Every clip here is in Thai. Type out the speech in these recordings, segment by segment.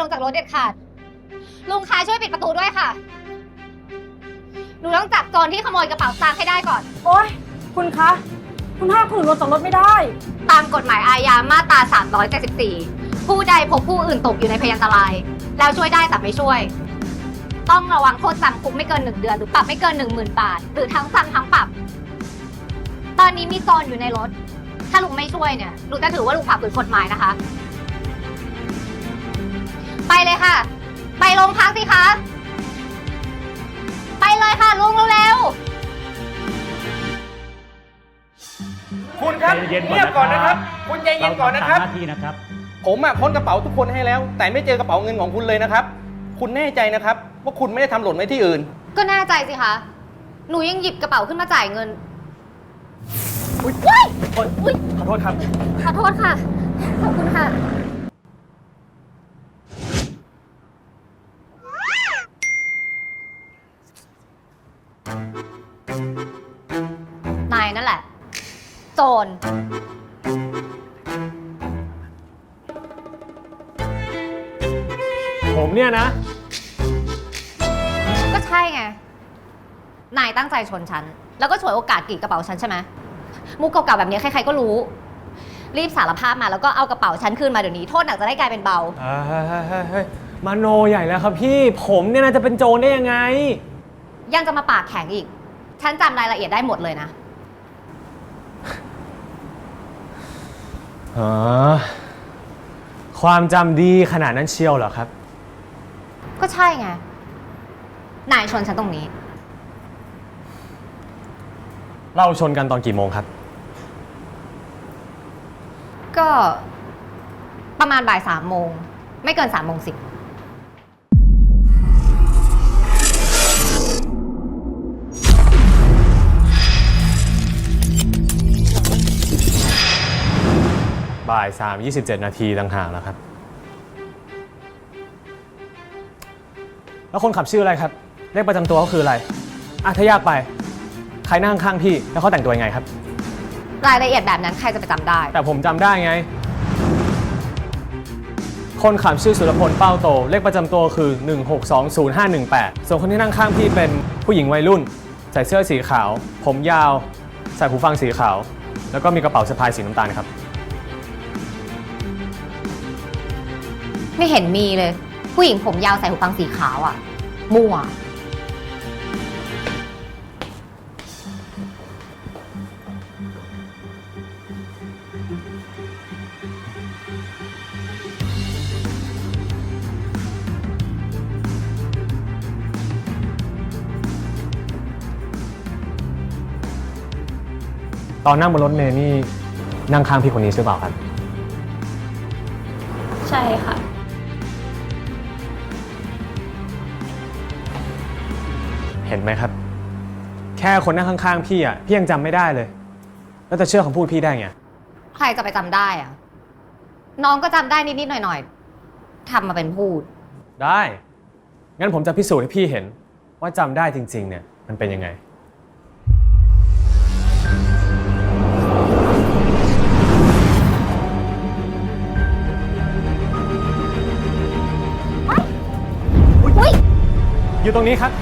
ลงจากรถเด็ดขาด ลุงคะช่วยปิดประตูด้วยค่ะ หนูต้องจับโจรที่ขโมยกระเป๋าสตางค์ให้ได้ก่อน โอ๊ย คุณคะ คุณห้ามคนอื่นลงจากรถไม่ได้ ตามกฎหมายอาญามาตรา 374 ผู้ใดพบผู้อื่นตกอยู่ในพยันตราย แล้วช่วยได้แต่ไม่ช่วย ต้องระวังโทษจำคุกไม่เกิน1เดือน หรือปรับไม่เกิน10,000บาท หรือทั้งจำทั้งปรับ ตอนนี้มีโจรอยู่ในรถ ถ้าลุงไม่ช่วยเนี่ยลุงจะถือว่าลุงฝ่าฝืนกฎหมายนะคะไป เลยค่ะ ไปโรงพักสิคะ ไปเลยค่ะลุงเร็วๆคุณครับใจเย็นๆก่อนเงียบก่อนนะครับนะครับ คุณใจเย็นก่อนนะครับเาทำตามหน้าที่นะครับ ผมอะค้นกระเป๋าทุกคนให้แล้ว แต่ไม่เจอกระเป๋าเงินของคุณเลยนะครับ คุณแน่ใจนะครับ ว่าคุณไม่ได้ทำหล่นไว้ที่อื่นก็แน่ใจสิคะ หนูยังหยิบกระเป๋าขึ้นมาจ่ายเงิน อุ๊ยว้ายโอ๊ยอุ๊ย ขอโทษครับ ขอโทษค่ะ ขอบคุณค่ะ นายนั่นแหละ โจร ผมเนี่ยนะ ก็ใช่ไง นายตั้งใจชนฉัน แล้วก็ฉวยโอกาสกรีดกระเป๋าฉันใช่ไหม มุกเก่าๆแบบนี้ใครๆก็รู้ รีบสารภาพมาแล้วก็เอากระเป๋าฉันคืนมาเดี๋ยวนี้ โทษหนักจะได้กลายเป็นเบา เฮ้ยเฮ้ยเฮ้ยเฮ้ยมาโนใหญ่แล้วครับพี่ ผมเนี่ยนะจะเป็นโจรได้ยังไง ยังจะมาปากแข็งอีก ฉันจำรายละเอียดได้หมดเลยนะ อ๋อความจำดีขนาดนั้นเชียวเหรอครับ ก็ใช่ไง นายชนฉันตรงนี้ เราชนกันตอนกี่โมงครับ ก็ประมาณบ่ายสามโมง ไม่เกินสามโมงสิบาย3 27 นาทีต่างหากแล้วครับ แล้วคนขับชื่ออะไรครับ เลขประจำตัวเขาคืออะไรอะถ้ายากไป ใครนั่งข้างพี่แล้วเขาแต่งตัวยังไงครับ รายละเอียดแบบนั้นใครจะไปจำได้ แต่ผมจำได้ไง คนขับชื่อสุรพลเป้าโต เลขประจำตัวคือ 1620518 ส่วนคนที่นั่งข้างพี่เป็นผู้หญิงวัยรุ่น ใส่เสื้อสีขาว ผมยาว ใส่หูฟังสีขาว แล้วก็มีกระเป๋าสะพายสีน้ำตาลครับ ไม่เห็นมีเลย ผู้หญิงผมยาวใส่หูฟังสีขาวอะ่ะ มั่ว ตอนนั่งบนรถเมล์นี่นั่งข้างพี่คนนี้ใช่เปล่าครับ ใช่ค่ะ เห็นไหมครับ แค่คนนั่งข้างๆพี่อะพี่ยังจำไม่ได้เลย แล้วจะเชื่อคำพูดพี่ได้ไง ใครจะไปจำได้อะน้องก็จำได้นิดๆหน่อยๆทำมาเป็นพูด ได้ งั้นผมจะพิสูจน์ให้พี่เห็น ว่าจำได้จริง ๆ เนี่ย มันเป็นยังไงอุ้ยอยู่ตรงนี้ครับ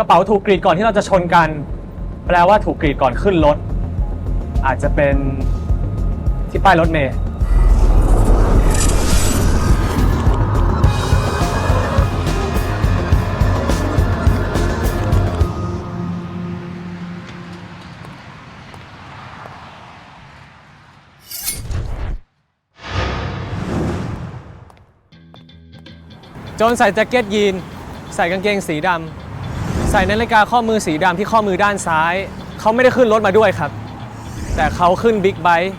กระเป๋าถูกกรีดก่อนที่เราจะชนกัน แปลว่าถูกกรีดก่อนขึ้นรถ อาจจะเป็นที่ป้ายรถเมล์จนใส่แจ็คเก็ตยีน ใส่กางเกงสีดำ ใส่นาฬิกาข้อมือสีดำที่ข้อมือด้านซ้าย เขาไม่ได้ขึ้นรถมาด้วยครับ แต่เขาขึ้นบิ๊กไบค์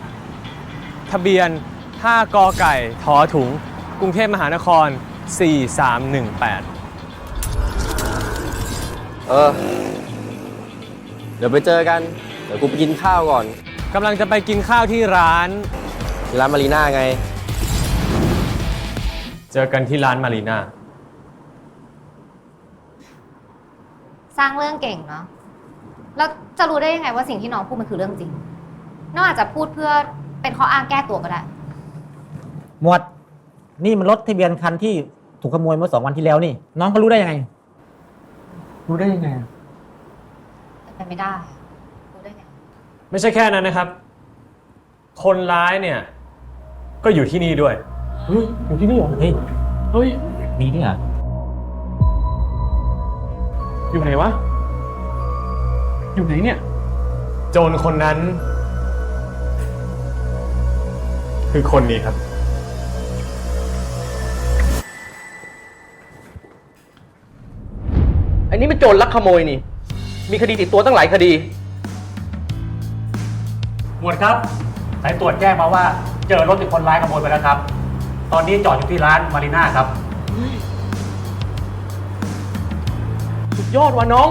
ทะเบียน 5กอไก่ถอถุง กรุงเทพมหานคร 4318 เออ เดี๋ยวไปเจอกัน เดี๋ยวกูไปกินข้าวก่อนกำลังจะไปกินข้าวที่ร้าน ที่ร้านมารีน่าไง เจอกันที่ร้านมารีนา สร้างเรื่องเก่งเนาะแล้วจะรู้ได้ยังไงว่าสิ่งที่น้องพูดมันคือเรื่องจริง น้องอาจจะพูดเพื่อเป็นข้ออ้างแก้ตัวก็ได้ หมวด นี่มันรถทะเบียนคันที่ถูกขโมยเมื่อสองวันที่แล้วนี่ น้องเขารู้ได้ยังไง รู้ได้ยังไงเป็นไปไม่ได้รู้ได้ไง ไม่ใช่แค่นั้นนะครับ คนร้ายเนี่ย ก็อยู่ที่นี่ด้วยอยู่ที่นี่เหรอเฮ้ยเฮ้ย มีด้วยเหรอ อยู่ไหนวะ อยู่ไหนเนี่ย โจรคนนั้น คือคนนี้ครับ อันนี้มันโจรลักขโมยนี่ มีคดีติดตัวตั้งหลายคดี หมวดครับ สายตรวจแจ้งมาว่า เจอรถที่คนร้ายขโมยไปแล้วครับ ตอนนี้จอดอยู่ที่ร้านมารีน่าครับ ยอดว่ะน้อง